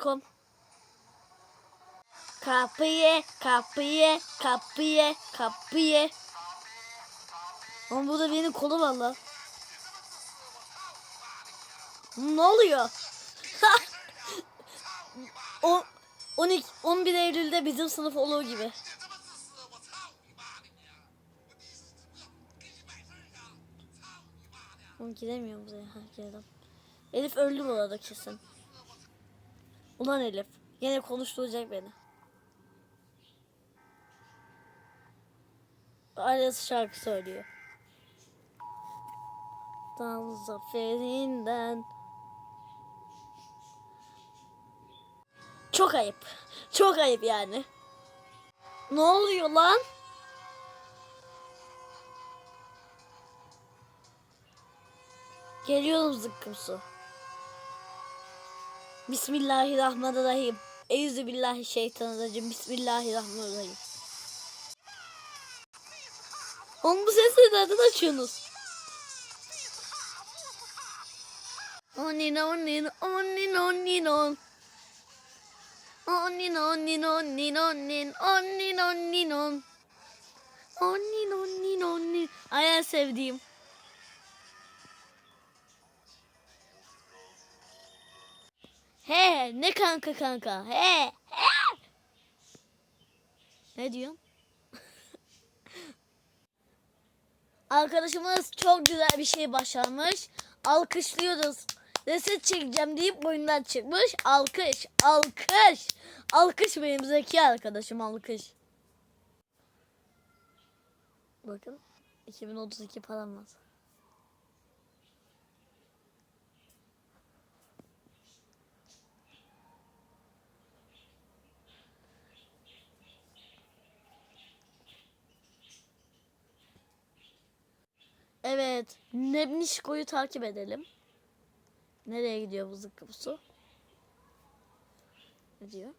Kom. Kapıyı, kapıyı, kapıyı, kapıyı. Ama burada benim kolu var lan. Ne oluyor? o 12 11 Eylül'de bizim sınıf olur gibi. Oğlum giremiyorum buraya. Ha girdim. Elif öldü bu arada kesin. Ulan Elif. Yine konuşturacak beni. Ailesi şarkı söylüyor. Dal zaferinden. Çok ayıp. Çok ayıp yani. Ne oluyor lan? Geliyorum zıkkım su. Bismillahirrahmanirrahim. Eyüzü billahi şeytanirracim. Bismillahirrahmanirrahim. Oğlum bu sesleri nereden açıyorsunuz? Onin onin onin onin on. Onin onin onin onin onin onin on. Onin onin onin. Ay en sevdiğim. He ne kanka kanka he he. Ne diyorsun? Arkadaşımız çok güzel bir şey başarmış. Alkışlıyoruz. Reset çekeceğim deyip boyundan çıkmış. Alkış, alkış. Alkış benim zeki arkadaşım alkış. Bakın 2032 param var. Evet. Nebnişko'yu takip edelim. Nereye gidiyor bu zıkkı bu su? Ne diyor?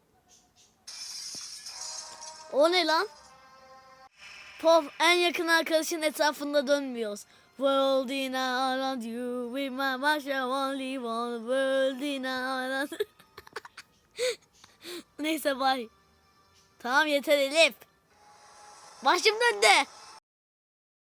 O ne lan? Pop en yakın arkadaşın etrafında dönmüyoruz. World in around you with my masha only one world in around Neyse bay. Tamam yeter Elif. Başım döndü.